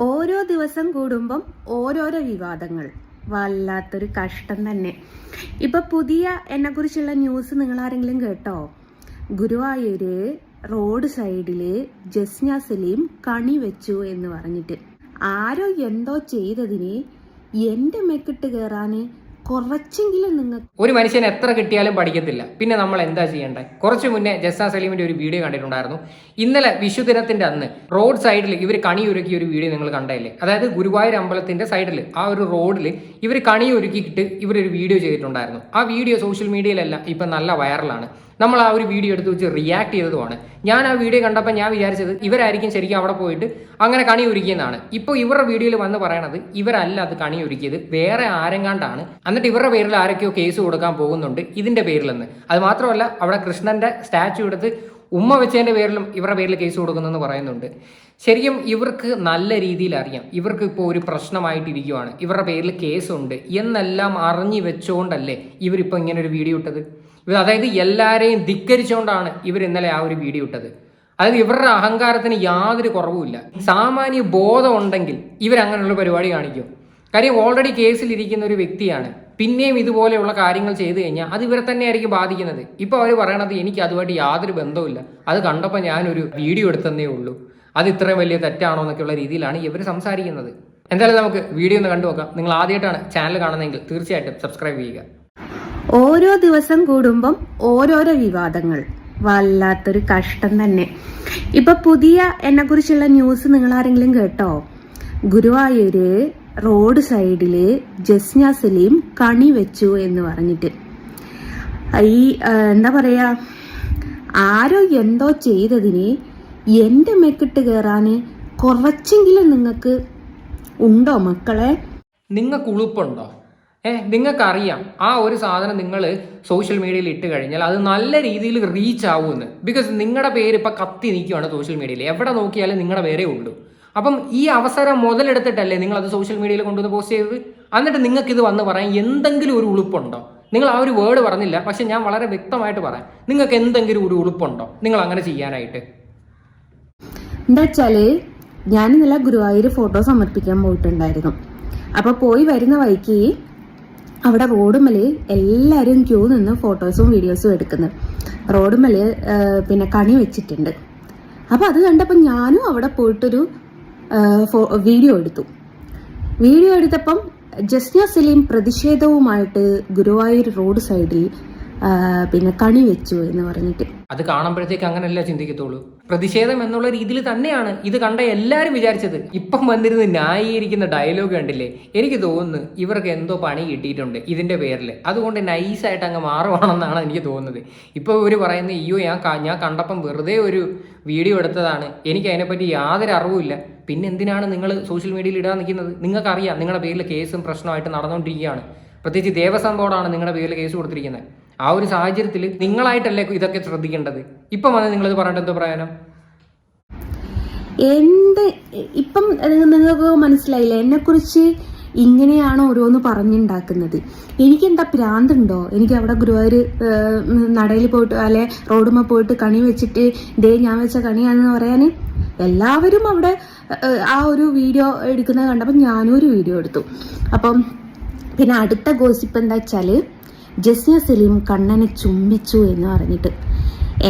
ഓരോ ദിവസം കൂടുമ്പം ഓരോരോ വിവാദങ്ങൾ. വല്ലാത്തൊരു കഷ്ടം തന്നെ. ഇപ്പൊ പുതിയ എന്നെ കുറിച്ചുള്ള ന്യൂസ് നിങ്ങൾ ആരെങ്കിലും കേട്ടോ? ഗുരുവായൂര് റോഡ് സൈഡിൽ ജസ്ന സലീം കണി വെച്ചു എന്ന് പറഞ്ഞിട്ട്. ആരോ എന്തോ ചെയ്തതിന് എന്റെ മെക്കിട്ട് കയറാന് കുറച്ചെങ്കിലും നിങ്ങൾ ഒരു മനുഷ്യൻ എത്ര കിട്ടിയാലും പഠിക്കത്തില്ല. പിന്നെ നമ്മൾ എന്താ ചെയ്യേണ്ടത് കുറച്ചു മുന്നേ ജസ്സ സലീമിന്റെ ഒരു വീഡിയോ കണ്ടിട്ടുണ്ടായിരുന്നു. ഇന്നലെ വിഷുദിനത്തിന്റെ അന്ന് റോഡ് സൈഡിൽ ഇവർ കണി ഒരുക്കിയ ഒരു വീഡിയോ നിങ്ങൾ കണ്ടല്ലേ അതായത് ഗുരുവായൂർ അമ്പലത്തിന്റെ സൈഡിൽ ആ ഒരു റോഡിൽ ഇവർ കണി ഒരുക്കിയിട്ട് ഇവരൊരു വീഡിയോ ചെയ്തിട്ടുണ്ടായിരുന്നു. ആ വീഡിയോ സോഷ്യൽ മീഡിയയിലെല്ലാം ഇപ്പം നല്ല വൈറലാണ്. നമ്മൾ ആ ഒരു വീഡിയോ എടുത്ത് വെച്ച് റിയാക്ട് ചെയ്തതുമാണ്. ഞാൻ ആ വീഡിയോ കണ്ടപ്പോൾ ഞാൻ വിചാരിച്ചത് ഇവരായിരിക്കും ശരിക്കും അവിടെ പോയിട്ട് അങ്ങനെ കണി ഒരുക്കിയെന്നാണ്. ഇപ്പോൾ ഇവരുടെ വീഡിയോയിൽ വന്ന് പറയണത് ഇവരല്ല അത് കണി ഒരുക്കിയത് വേറെ ആരെങ്ങാണ്ടാണ്. എന്നിട്ട് ഇവരുടെ പേരിൽ ആരൊക്കെയോ കേസ് കൊടുക്കാൻ പോകുന്നുണ്ട് ഇതിന്റെ പേരിലെന്ന്. അത് മാത്രമല്ല അവിടെ കൃഷ്ണന്റെ സ്റ്റാച്ചു എടുത്ത് ഉമ്മ വെച്ചതിന്റെ പേരിലും ഇവരുടെ പേരിൽ കേസ് കൊടുക്കുന്നെന്ന് പറയുന്നുണ്ട്. ശരിക്കും ഇവർക്ക് നല്ല രീതിയിൽ അറിയാം. ഇവർക്ക് ഇപ്പോൾ ഒരു പ്രശ്നമായിട്ടിരിക്കുവാണ്. ഇവരുടെ പേരിൽ കേസുണ്ട് എന്നെല്ലാം അറിഞ്ഞു വെച്ചുകൊണ്ടല്ലേ ഇവരിപ്പോൾ ഇങ്ങനെ ഒരു വീഡിയോ ഇട്ടത്? അതായത് എല്ലാവരെയും ധിക്കരിച്ചുകൊണ്ടാണ് ഇവർ ഇന്നലെ ആ ഒരു വീഡിയോ ഇട്ടത്. അതായത് ഇവരുടെ അഹങ്കാരത്തിന് യാതൊരു കുറവുമില്ല സാമാന്യ ബോധം ഉണ്ടെങ്കിൽ ഇവരങ്ങനെയുള്ള പരിപാടി കാണിക്കും. കാര്യം ഓൾറെഡി കേസിലിരിക്കുന്ന ഒരു വ്യക്തിയാണ്. പിന്നെയും ഇതുപോലെയുള്ള കാര്യങ്ങൾ ചെയ്തു കഴിഞ്ഞാൽ അത് ഇവരെ തന്നെ ആയിരിക്കും ബാധിക്കുന്നത്. ഇപ്പോൾ അവർ പറയണത് എനിക്ക് അതുമായിട്ട് യാതൊരു ബന്ധവുമില്ല. അത് കണ്ടപ്പോൾ ഞാനൊരു വീഡിയോ എടുത്തതേ ഉള്ളൂ. അത് ഇത്രയും വലിയ തെറ്റാണോ എന്നൊക്കെയുള്ള രീതിയിലാണ് ഇവർ സംസാരിക്കുന്നത്. എന്തായാലും നമുക്ക് വീഡിയോ ഒന്ന് കണ്ടു നോക്കാം നിങ്ങൾ ആദ്യമായിട്ടാണ് ചാനൽ കാണുന്നതെങ്കിൽ തീർച്ചയായിട്ടും സബ്സ്ക്രൈബ് ചെയ്യുക. ഓരോ ദിവസം കൂടുമ്പം ഓരോരോ വിവാദങ്ങൾ. വല്ലാത്തൊരു കഷ്ടം തന്നെ. ഇപ്പൊ പുതിയ എന്നെ കുറിച്ചുള്ള ന്യൂസ് നിങ്ങൾ ആരെങ്കിലും കേട്ടോ? ഗുരുവായൂര് റോഡ് സൈഡിൽ ജസ്ന സലീം കണി വെച്ചു എന്ന് പറഞ്ഞിട്ട്. ഈ എന്താ പറയാ? ആരോ എന്തോ ചെയ്തതിന് എന്റെ മെക്കിട്ട് കയറാന് കുറച്ചെങ്കിലും നിങ്ങൾക്ക് ഉണ്ടോ മക്കളെ? നിങ്ങൾക്ക് ഉളുപ്പുണ്ടോ? ഏ നിങ്ങൾക്കറിയാം ആ ഒരു സാധനം നിങ്ങൾ സോഷ്യൽ മീഡിയയിൽ ഇട്ട് കഴിഞ്ഞാൽ അത് നല്ല രീതിയിൽ റീച്ച് ആവുമെന്ന്. ബിക്കോസ് നിങ്ങളുടെ പേര് ഇപ്പം കത്തി നിൽക്കുവാണ് സോഷ്യൽ മീഡിയയിൽ എവിടെ നോക്കിയാലും നിങ്ങളുടെ പേരേ ഉള്ളൂ. അപ്പം ഈ അവസരം മുതലെടുത്തിട്ടല്ലേ നിങ്ങൾ അത് സോഷ്യൽ മീഡിയയിൽ കൊണ്ടുവന്ന് പോസ്റ്റ് ചെയ്തത്? എന്നിട്ട് നിങ്ങൾക്ക് ഇത് വന്ന് പറയാൻ എന്തെങ്കിലും ഒരു ഉളുപ്പുണ്ടോ? നിങ്ങൾ ആ ഒരു വേർഡ് പറഞ്ഞില്ല പക്ഷെ ഞാൻ വളരെ വ്യക്തമായിട്ട് പറയാം. നിങ്ങൾക്ക് എന്തെങ്കിലും ഒരു ഉളുപ്പുണ്ടോ? നിങ്ങൾ അങ്ങനെ ചെയ്യാനായിട്ട്. എന്താ വെച്ചാൽ ഞാൻ ഇന്നലെ ഗുരുവായൂർ ഫോട്ടോ സമർപ്പിക്കാൻ പോയിട്ടുണ്ടായിരുന്നു. അപ്പൊ പോയി വരുന്ന വഴിക്ക് അവിടെ റോഡുമലയിൽ എല്ലാവരും ക്യൂ നിന്ന് ഫോട്ടോസും വീഡിയോസും എടുക്കുന്നു. റോഡുമലയിൽ പിന്നെ കണി വെച്ചിട്ടുണ്ട്. അപ്പോൾ അത് കണ്ടപ്പോൾ ഞാനും അവിടെ പോയിട്ടൊരു വീഡിയോ എടുത്തു. വീഡിയോ എടുത്തപ്പം ജസ്ന സലീം പ്രതിഷേധവുമായിട്ട് ഗുരുവായൂർ റോഡ് സൈഡിൽ പിന്നെ കണി വെച്ചു എന്ന് പറഞ്ഞിട്ട്. അത് കാണുമ്പോഴത്തേക്ക് അങ്ങനെയല്ല ചിന്തിക്കത്തുള്ളൂ? പ്രതിഷേധം എന്നുള്ള രീതിയിൽ തന്നെയാണ് ഇത് കണ്ട എല്ലാവരും വിചാരിച്ചത്. ഇപ്പം വന്നിരുന്ന് ന്യായീകരിക്കുന്ന ഡയലോഗ് കണ്ടില്ലേ? എനിക്ക് തോന്നുന്നു ഇവർക്ക് എന്തോ പണി കിട്ടിയിട്ടുണ്ട് ഇതിന്റെ പേരിൽ അതുകൊണ്ട് നൈസായിട്ട് അങ്ങ് മാറുവാണെന്നാണ് എനിക്ക് തോന്നുന്നത്. ഇപ്പോൾ ഇവർ പറയുന്നത് അയ്യോ ഞാൻ ഞാൻ കണ്ടപ്പം വെറുതെ ഒരു വീഡിയോ എടുത്തതാണ്. എനിക്ക് അതിനെപ്പറ്റി യാതൊരു അറിവുമില്ല പിന്നെ എന്തിനാണ് നിങ്ങൾ സോഷ്യൽ മീഡിയയിൽ ഇടാൻ നിൽക്കുന്നത്? നിങ്ങൾക്ക് അറിയാം നിങ്ങളുടെ പേരിൽ കേസും പ്രശ്നമായിട്ട് നടന്നുകൊണ്ടിരിക്കുകയാണ്. പ്രത്യേകിച്ച് ദേവസ്വം ബോർഡാണ് നിങ്ങളുടെ പേരിൽ കേസ് കൊടുത്തിരിക്കുന്നത്. ആ ഒരു സാഹചര്യത്തിൽ നിങ്ങളായിട്ടല്ലേ ഇതൊക്കെ ശ്രദ്ധിക്കേണ്ടത്? ഇപ്പം വന്ന് നിങ്ങളിത് പറഞ്ഞിട്ട് എന്തോ പറയാനോ എന്ത് ഇപ്പം നിങ്ങൾക്ക് മനസ്സിലായില്ല? എന്നെ കുറിച്ച് ഇങ്ങനെയാണ് ഓരോന്ന് പറഞ്ഞുണ്ടാക്കുന്നത്. എനിക്ക് എന്താ ഭ്രാന്തുണ്ടോ എനിക്ക് അവിടെ ഗുരുവായൂർ നടയിൽ പോയിട്ട് അല്ലെ റോഡുമ്മ പോയിട്ട് കണി വെച്ചിട്ട് ദേ ഞാൻ വെച്ച കണിയാണെന്ന് പറയാൻ എല്ലാവരും അവിടെ ആ ഒരു വീഡിയോ എടുക്കുന്നത് കണ്ടപ്പോൾ ഞാനും ഒരു വീഡിയോ എടുത്തു. അപ്പം പിന്നെ അടുത്ത ഗോസിപ്പ് എന്താ വെച്ചാൽ ജസ്ന സലീം കണ്ണനെ ചുംബിച്ചു എന്ന് പറഞ്ഞിട്ട്.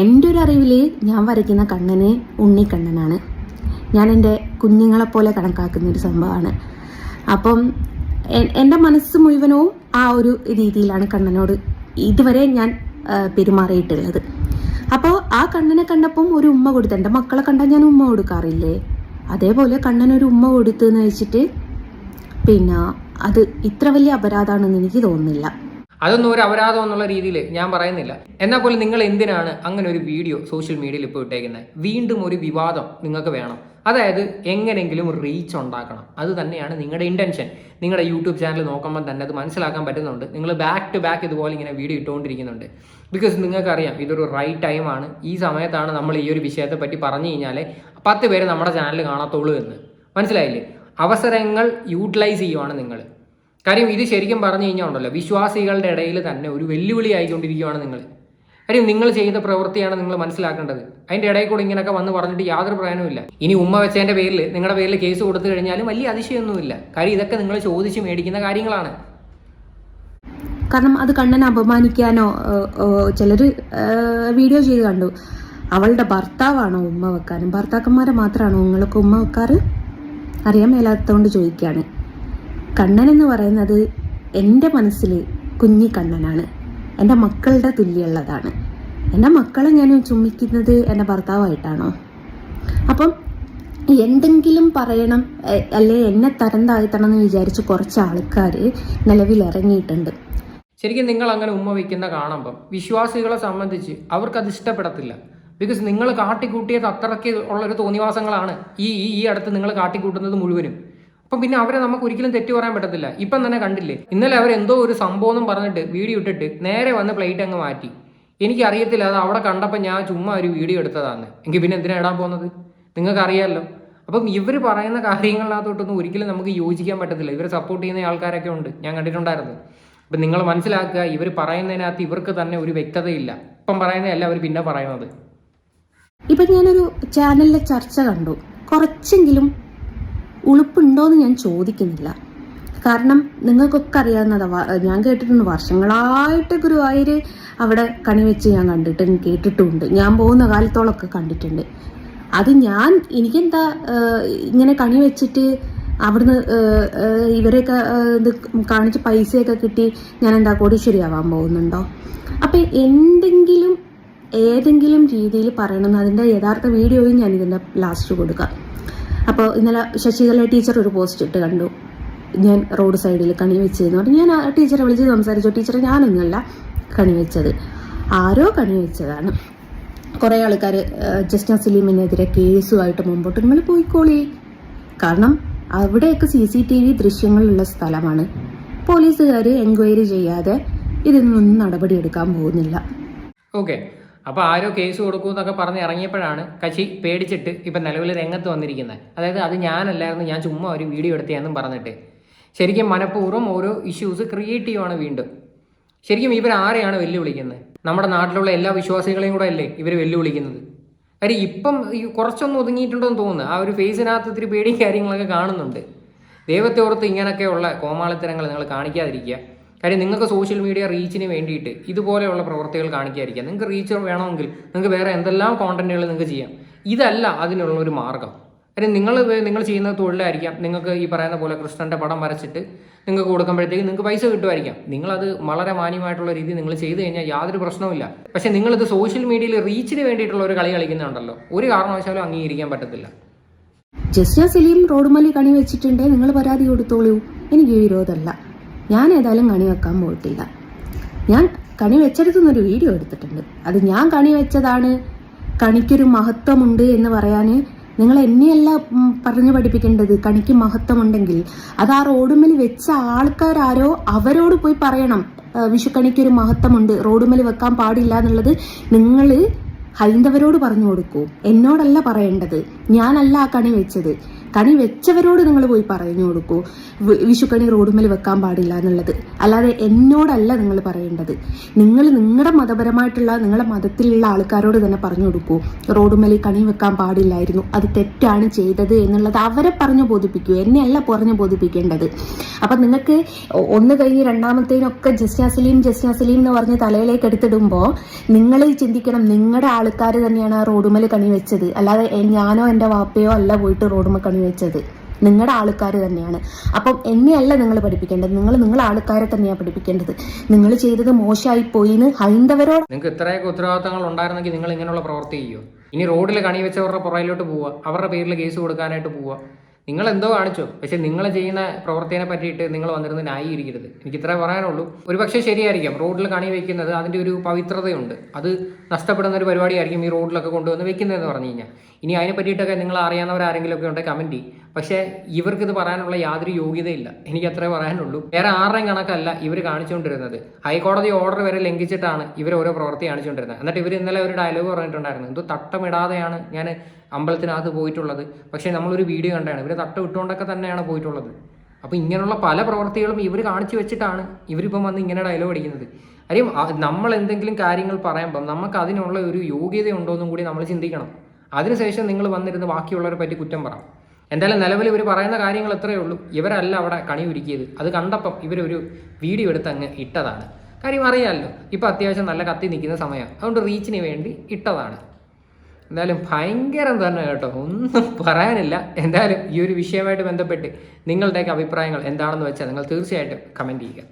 എന്റെ ഒരു അറിവിൽ ഞാൻ വരയ്ക്കുന്ന കണ്ണന് ഉണ്ണിക്കണ്ണനാണ്. ഞാൻ എന്റെ കുഞ്ഞുങ്ങളെപ്പോലെ കണക്കാക്കുന്ന ഒരു സംഭവമാണ്. അപ്പം എന്റെ മനസ്സ് മുഴുവനും ആ ഒരു രീതിയിലാണ് കണ്ണനോട് ഇതുവരെ ഞാൻ പെരുമാറിയിട്ടുള്ളത്. അപ്പോൾ ആ കണ്ണനെ കണ്ടപ്പം ഒരു ഉമ്മ കൊടുത്തു എന്റെ മക്കളെ കണ്ടാൽ ഞാൻ ഉമ്മ കൊടുക്കാറില്ലേ? അതേപോലെ കണ്ണനൊരു ഉമ്മ കൊടുത്തു എന്ന് വെച്ചിട്ട് പിന്നെ അത് ഇത്ര വലിയ അപരാധമാണെന്ന് എനിക്ക് തോന്നുന്നില്ല. അതൊന്നും ഒരു അപരാധം എന്നുള്ള രീതിയിൽ ഞാൻ പറയുന്നില്ല. എന്നാൽ പോലും നിങ്ങൾ എന്തിനാണ് അങ്ങനെ ഒരു വീഡിയോ സോഷ്യൽ മീഡിയയിൽ ഇപ്പോൾ ഇട്ടേക്കുന്നത്? വീണ്ടും ഒരു വിവാദം നിങ്ങൾക്ക് വേണം. അതായത് എങ്ങനെങ്കിലും റീച്ച് ഉണ്ടാക്കണം. അത് തന്നെയാണ് നിങ്ങളുടെ ഇന്റൻഷൻ നിങ്ങളുടെ യൂട്യൂബ് ചാനൽ നോക്കുമ്പോൾ തന്നെ അത് മനസ്സിലാക്കാൻ പറ്റുന്നുണ്ട്. നിങ്ങൾ ബാക്ക് ടു ബാക്ക് ഇതുപോലെ ഇങ്ങനെ വീഡിയോ ഇട്ടുകൊണ്ടിരിക്കുന്നുണ്ട്. ബിക്കോസ് നിങ്ങൾക്കറിയാം ഇതൊരു റൈറ്റ് ടൈമാണ് ഈ സമയത്താണ് നമ്മൾ ഈ ഒരു വിഷയത്തെ പറ്റി പറഞ്ഞു കഴിഞ്ഞാൽ പത്ത് പേര് നമ്മുടെ ചാനൽ കാണാത്തുള്ളൂ എന്ന്. മനസ്സിലായില്ലേ? അവസരങ്ങൾ യൂട്ടിലൈസ് ചെയ്യുവാണ് നിങ്ങൾ. കാര്യം ഇത് ശരിക്കും പറഞ്ഞു കഴിഞ്ഞാൽ ഉണ്ടല്ലോ വിശ്വാസികളുടെ ഇടയിൽ തന്നെ ഒരു വെല്ലുവിളി ആയിക്കൊണ്ടിരിക്കുകയാണ് നിങ്ങൾ. കാര്യം നിങ്ങൾ ചെയ്യുന്ന പ്രവൃത്തിയാണ് നിങ്ങൾ മനസ്സിലാക്കേണ്ടത്. അതിന്റെ ഇടയിൽ കൂടെ ഇങ്ങനെയൊക്കെ വന്ന് പറഞ്ഞിട്ട് യാതൊരു പ്രയോജനമില്ല ഇനി ഉമ്മ വെച്ചതിന്റെ പേരിൽ നിങ്ങളുടെ പേരിൽ കേസ് കൊടുത്തു കഴിഞ്ഞാലും വലിയ അതിശയമൊന്നുമില്ല. കാര്യം ഇതൊക്കെ നിങ്ങൾ ചോദിച്ച് മേടിക്കുന്ന കാര്യങ്ങളാണ്. കാരണം അത് കണ്ണനെ അപമാനിക്കാനോ ചിലർ വീഡിയോ ചെയ്ത് കണ്ടു. അവളുടെ ഭർത്താവാണോ ഉമ്മ വെക്കാനും? ഭർത്താക്കന്മാരെ മാത്രമാണോ നിങ്ങൾക്ക് ഉമ്മ വെക്കാറ്? അറിയാൻ മേലാത്തതുകൊണ്ട് ചോദിക്കുകയാണ്. കണ്ണൻ എന്ന് പറയുന്നത് എന്റെ മനസ്സിൽ കുഞ്ഞി കണ്ണനാണ്. എന്റെ മക്കളുടെ തുല്യമുള്ളതാണ്. എന്റെ മക്കളെ ഞാൻ ചുമ്മിക്കുന്നത് എന്റെ ഭർത്താവായിട്ടാണോ? അപ്പം എന്തെങ്കിലും പറയണം അല്ലെ എന്നെ തരം താഴ്ത്തണം എന്ന് വിചാരിച്ച് കുറച്ച് ആൾക്കാർ നിലവിൽ ഇറങ്ങിയിട്ടുണ്ട് ശരിക്കും നിങ്ങൾ അങ്ങനെ ഉമ്മ വയ്ക്കുന്ന കാണുമ്പം വിശ്വാസികളെ സംബന്ധിച്ച് അവർക്കത് ഇഷ്ടപ്പെടത്തില്ല. ബിക്കോസ് നിങ്ങൾ കാട്ടിക്കൂട്ടിയത് അത്രയ്ക്ക് ഉള്ളൊരു തോന്നിവാസങ്ങളാണ് ഈ ഈ അടുത്ത് നിങ്ങൾ കാട്ടിക്കൂട്ടുന്നത് മുഴുവനും. അപ്പം പിന്നെ അവരെ നമുക്ക് ഒരിക്കലും തെറ്റു പറയാൻ പറ്റത്തില്ല. ഇപ്പം തന്നെ കണ്ടില്ലേ? ഇന്നലെ അവർ എന്തോ ഒരു സംഭവം എന്നും പറഞ്ഞിട്ട് വീഡിയോ ഇട്ടിട്ട് നേരെ വന്ന് പ്ലേറ്റ് അങ്ങ് മാറ്റി. എനിക്ക് അറിയത്തില്ല അത് അവിടെ കണ്ടപ്പോൾ ഞാൻ ചുമ്മാ ഒരു വീഡിയോ എടുത്തതാണ് എനിക്ക് പിന്നെ എന്തിനാ ഇടാൻ പോകുന്നത്? നിങ്ങൾക്കറിയാമല്ലോ അപ്പം ഇവർ പറയുന്ന കാര്യങ്ങളിനകത്തോട്ടൊന്നും ഒരിക്കലും നമുക്ക് യോജിക്കാൻ പറ്റത്തില്ല. ഇവരെ സപ്പോർട്ട് ചെയ്യുന്ന ആൾക്കാരൊക്കെ ഉണ്ട്. ഞാൻ കണ്ടിട്ടുണ്ടായിരുന്നു. അപ്പം നിങ്ങൾ മനസ്സിലാക്കുക ഇവർ പറയുന്നതിനകത്ത് ഇവർക്ക് തന്നെ ഒരു വ്യക്തതയില്ല. ഇപ്പം പറയുന്നതല്ല അവർ പിന്നെ പറയുന്നത്. ഇപ്പം ഞാനൊരു ചാനലിലെ ചർച്ച കണ്ടു. കുറച്ചെങ്കിലും ഉളുപ്പുണ്ടോയെന്ന് ഞാൻ ചോദിക്കുന്നില്ല. കാരണം നിങ്ങൾക്കൊക്കെ അറിയാവുന്നതാ ഞാൻ കേട്ടിട്ടുണ്ട് വർഷങ്ങളായിട്ട് ഗുരുവായൂർ അവിടെ കണിവെച്ച് ഞാൻ കണ്ടിട്ട് കേട്ടിട്ടുമുണ്ട് ഞാൻ പോകുന്ന കാലത്തോളമൊക്കെ കണ്ടിട്ടുണ്ട്. അത് ഞാൻ എനിക്കെന്താ ഇങ്ങനെ കണി വെച്ചിട്ട് അവിടുന്ന് ഇവരെയൊക്കെ ഇത് കാണിച്ച് പൈസയൊക്കെ കിട്ടി ഞാൻ എന്താ കോടീശ്വരിയാവാൻ പോകുന്നുണ്ടോ? അപ്പം എന്തെങ്കിലും ഏതെങ്കിലും രീതിയിൽ പറയണമെന്ന് അതിന്റെ യഥാർത്ഥ വീഡിയോയും ഞാൻ ഇതിന്റെ ലാസ്റ്റ് കൊടുക്കാം. അപ്പോൾ ഇന്നലെ ശശികല ടീച്ചർ ഒരു പോസ്റ്റ് ഇട്ട് കണ്ടു. ഞാൻ റോഡ് സൈഡിൽ കണി വെച്ചതെന്ന് പറഞ്ഞു. ഞാൻ ആ ടീച്ചറെ വിളിച്ച് സംസാരിച്ചു. ടീച്ചർ ഞാനൊന്നുമല്ല കണി വെച്ചത്. ആരോ കണി വെച്ചതാണ്. കുറേ ആൾക്കാർ ജസ്റ്റ് സലീമിനെതിരെ കേസുമായിട്ട് മുമ്പോട്ട് നമ്മൾ പോയിക്കോളി. കാരണം അവിടെയൊക്കെ സി സി ടി വി ദൃശ്യങ്ങളുള്ള സ്ഥലമാണ്. പോലീസുകാർ എൻക്വയറി ചെയ്യാതെ ഇതിനൊന്നും നടപടിയെടുക്കാൻ പോകുന്നില്ല. ഓക്കെ അപ്പോൾ ആരോ കേസ് കൊടുക്കും എന്നൊക്കെ പറഞ്ഞ് ഇറങ്ങിയപ്പോഴാണ് കക്ഷി പേടിച്ചിട്ട് ഇപ്പം നിലവിൽ രംഗത്ത് വന്നിരിക്കുന്നത് അതായത് അത് ഞാനല്ലായിരുന്നു ഞാൻ ചുമ്മാ ഒരു വീഡിയോ എടുത്തതെന്നും പറഞ്ഞിട്ട്. ശരിക്കും മനഃപൂർവം ഓരോ ഇഷ്യൂസ് ക്രിയേറ്റ് ചെയ്യുവാണ് വീണ്ടും. ശരിക്കും ഇവർ ആരെയാണ് വെല്ലുവിളിക്കുന്നത് നമ്മുടെ നാട്ടിലുള്ള എല്ലാ വിശ്വാസികളെയും കൂടെ അല്ലേ ഇവർ വെല്ലുവിളിക്കുന്നത്? കാര്യം ഇപ്പം കുറച്ചൊന്നും ഒതുങ്ങിയിട്ടുണ്ടെന്ന് തോന്നുന്നു. ആ ഒരു ഫേസിനകത്ത് ഇത്തിരി പേടിയും കാര്യങ്ങളൊക്കെ കാണുന്നുണ്ട്. ദൈവത്തെ ഓർത്ത് ഇങ്ങനെയൊക്കെയുള്ള കോമാളിത്തരങ്ങൾ നിങ്ങൾ കാണിക്കാതിരിക്കുക. കാര്യം നിങ്ങൾക്ക് സോഷ്യൽ മീഡിയ റീച്ചിന് വേണ്ടിയിട്ട് ഇതുപോലെയുള്ള പ്രവർത്തികൾ കാണിക്കാതിരിക്കുക. നിങ്ങൾക്ക് റീച്ച് വേണമെങ്കിൽ നിങ്ങൾക്ക് വേറെ എന്തെല്ലാം കോണ്ടന്റുകൾ നിങ്ങൾക്ക് ചെയ്യാം. ഇതല്ല അതിനുള്ള ഒരു മാർഗം. കാര്യം നിങ്ങൾ നിങ്ങൾ ചെയ്യുന്ന തൊഴിലായിരിക്കാം. നിങ്ങൾക്ക് ഈ പറയുന്ന പോലെ കൃഷ്ണന്റെ പടം വരച്ചിട്ട് നിങ്ങൾക്ക് കൊടുക്കുമ്പോഴത്തേക്ക് നിങ്ങൾക്ക് പൈസ കിട്ടുമായിരിക്കാം. നിങ്ങളത് വളരെ മാന്യമായിട്ടുള്ള രീതി നിങ്ങൾ ചെയ്തു കഴിഞ്ഞാൽ യാതൊരു പ്രശ്നവുമില്ല. പക്ഷേ നിങ്ങളിത് സോഷ്യൽ മീഡിയയിൽ റീച്ചിന് വേണ്ടിയിട്ടുള്ള ഒരു കളി കളിക്കുന്നുണ്ടല്ലോ. ഒരു കാരണവശാലും അംഗീകരിക്കാൻ പറ്റത്തില്ല. ജസ്റ്റ് സലീം റോഡുമല്ലി കണി വെച്ചിട്ടുണ്ട്. നിങ്ങൾ പരാതി കൊടുത്തോളൂ. എനിക്ക് വിരോധമല്ല. ഞാൻ ഏതായാലും കണി വെക്കാൻ പോയിട്ടില്ല. ഞാൻ കണി വെച്ചെടുത്തുനിന്നൊരു വീഡിയോ എടുത്തിട്ടുണ്ട്. അത് ഞാൻ കണി വെച്ചതാണ്. കണിക്കൊരു മഹത്വമുണ്ട് എന്ന് പറയാൻ നിങ്ങൾ എന്നെയല്ല പറഞ്ഞു പഠിപ്പിക്കേണ്ടത്. കണിക്ക് മഹത്വമുണ്ടെങ്കിൽ അത് ആ റോഡുമേൽ വെച്ച ആൾക്കാരാരോ അവരോട് പോയി പറയണം. വിഷുക്കണിക്കൊരു മഹത്വമുണ്ട്. റോഡുമേൽ വെക്കാൻ പാടില്ല എന്നുള്ളത് നിങ്ങൾ ഹൈന്ദവരോട് പറഞ്ഞു കൊടുക്കൂ. എന്നോടല്ല പറയേണ്ടത്. ഞാനല്ല ആ കണി വെച്ചത്. കണി വെച്ചവരോട് നിങ്ങൾ പോയി പറഞ്ഞു കൊടുക്കൂ വിഷുക്കണി റോഡുമേൽ വെക്കാൻ പാടില്ല എന്നുള്ളത്. അല്ലാതെ എന്നോടല്ല നിങ്ങൾ പറയേണ്ടത്. നിങ്ങൾ നിങ്ങളുടെ മതപരമായിട്ടുള്ള നിങ്ങളുടെ മതത്തിലുള്ള ആൾക്കാരോട് തന്നെ പറഞ്ഞു കൊടുക്കൂ. റോഡുമേൽ കണി വെക്കാൻ പാടില്ലായിരുന്നു. അത് തെറ്റാണ് ചെയ്തത് എന്നുള്ളത് അവരെ പറഞ്ഞു ബോധിപ്പിക്കൂ. എന്നെയല്ല പറഞ്ഞു ബോധിപ്പിക്കേണ്ടത്. അപ്പം നിങ്ങൾക്ക് ഒന്ന് കഴിഞ്ഞ് രണ്ടാമത്തേനൊക്കെ ജസ്നാസലീം ജസ്നാസലീം എന്ന് പറഞ്ഞ് തലയിലേക്ക് എടുത്തിടുമ്പോൾ നിങ്ങൾ ചിന്തിക്കണം. നിങ്ങളുടെ ആൾക്കാർ തന്നെയാണ് ആ റോഡുമേൽ കണി വെച്ചത്. അല്ലാതെ ഞാനോ എന്റെ വാപ്പയോ അല്ല പോയിട്ട് റോഡുമേൽ കണി വെച്ചത് നിങ്ങളുടെ ആൾക്കാർ തന്നെയാണ്. അപ്പം എന്നെയല്ല നിങ്ങൾ പഠിപ്പിക്കേണ്ടത്. നിങ്ങൾ നിങ്ങളുടെ ആൾക്കാരെ തന്നെയാണ് പഠിപ്പിക്കേണ്ടത്. നിങ്ങൾ ചെയ്തത് മോശമായി പോയി എന്ന് ഹൈന്ദവരോട് നിങ്ങൾക്ക് ഇത്രയൊക്കെ ഉത്തരവാദിത്തങ്ങൾ ഉണ്ടായിരുന്നെങ്കിൽ നിങ്ങൾ ഇങ്ങനെയുള്ള പ്രവർത്തി ചെയ്യുമോ ഇനി റോഡിൽ കണി വെച്ചവരുടെ പുറയിലോട്ട് പോവുക. അവരുടെ പേരിൽ കേസ് കൊടുക്കാനായിട്ട് പോവുക. നിങ്ങൾ എന്തോ കാണിച്ചോ. പക്ഷെ നിങ്ങൾ ചെയ്യുന്ന പ്രവൃത്തിയെ പറ്റിയിട്ട് നിങ്ങൾ വന്നിരുന്ന് ന്യായീകരിക്കരുത്. എനിക്ക് ഇത്രേ പറയാനുള്ളൂ. ഒരു പക്ഷേ ശരിയായിരിക്കാം. റോഡിൽ കണി വെക്കുന്നത് അതിന്റെ ഒരു പവിത്രതയുണ്ട്. അത് നഷ്ടപ്പെടുന്ന ഒരു പരിപാടിയായിരിക്കും ഈ റോഡിലൊക്കെ കൊണ്ടുവന്ന് വെക്കുന്നതെന്ന് പറഞ്ഞു കഴിഞ്ഞാൽ. ഇനി അതിനെ പറ്റിയിട്ടൊക്കെ നിങ്ങൾ അറിയാവുന്നവരാരെങ്കിലും ഒക്കെ ഉണ്ടെങ്കിൽ കമന്റ് ചെയ്യും. പക്ഷേ ഇവർക്ക് ഇത് പറയാനുള്ള യാതൊരു യോഗ്യതയില്ല. എനിക്ക് അത്രേ പറയാനുള്ളൂ. വേറെ ആരുടെയും കണക്കല്ല ഇവർ കാണിച്ചുകൊണ്ടിരുന്നത്. ഹൈക്കോടതി ഓർഡർ വരെ ലംഘിച്ചിട്ടാണ് ഇവർ ഓരോ പ്രവൃത്തി കാണിച്ചുകൊണ്ടിരുന്നത്. എന്നിട്ട് ഇവർ ഇന്നലെ ഒരു ഡയലോഗ് പറഞ്ഞിട്ടുണ്ടായിരുന്നു. എന്തോ തട്ടമിടാതെയാണ് ഞാൻ അമ്പലത്തിനകത്ത് പോയിട്ടുള്ളത്. പക്ഷേ നമ്മളൊരു വീഡിയോ കണ്ടാണ്. ഇവർ തട്ടം ഇട്ടുകൊണ്ടൊക്കെ തന്നെയാണ് പോയിട്ടുള്ളത്. അപ്പോൾ ഇങ്ങനെയുള്ള പല പ്രവൃത്തികളും ഇവർ കാണിച്ചു വെച്ചിട്ടാണ് ഇവരിപ്പം വന്ന് ഇങ്ങനെ ഡയലോഗ് അടിക്കുന്നത്. കാര്യം നമ്മൾ എന്തെങ്കിലും കാര്യങ്ങൾ പറയുമ്പം നമുക്ക് അതിനുള്ള ഒരു യോഗ്യത ഉണ്ടോ എന്നും കൂടി നമ്മൾ ചിന്തിക്കണം. അതിനുശേഷം നിങ്ങൾ വന്നിരുന്ന് ബാക്കിയുള്ളവരെ പറ്റി കുറ്റം പറ. എന്തായാലും നിലവിൽ ഇവർ പറയുന്ന കാര്യങ്ങൾ എത്രയേ ഉള്ളൂ. ഇവരല്ല അവിടെ കണി ഒരുക്കിയത്. അത് കണ്ടപ്പം ഇവരൊരു വീഡിയോ എടുത്ത് അങ്ങ് ഇട്ടതാണ്. കാര്യം അറിയാമല്ലോ ഇപ്പം അത്യാവശ്യം നല്ല കത്തി നിൽക്കുന്ന സമയമാണ് അതുകൊണ്ട് റീച്ചിന് വേണ്ടി ഇട്ടതാണ്. എന്തായാലും ഭയങ്കരം തന്നെ കേട്ടോ ഒന്നും പറയാനില്ല. എന്തായാലും ഈ ഒരു വിഷയമായിട്ട് ബന്ധപ്പെട്ട് നിങ്ങളുടെയൊക്കെ അഭിപ്രായങ്ങൾ എന്താണെന്ന് വെച്ചാൽ നിങ്ങൾ തീർച്ചയായിട്ടും കമന്റ് ചെയ്യുക.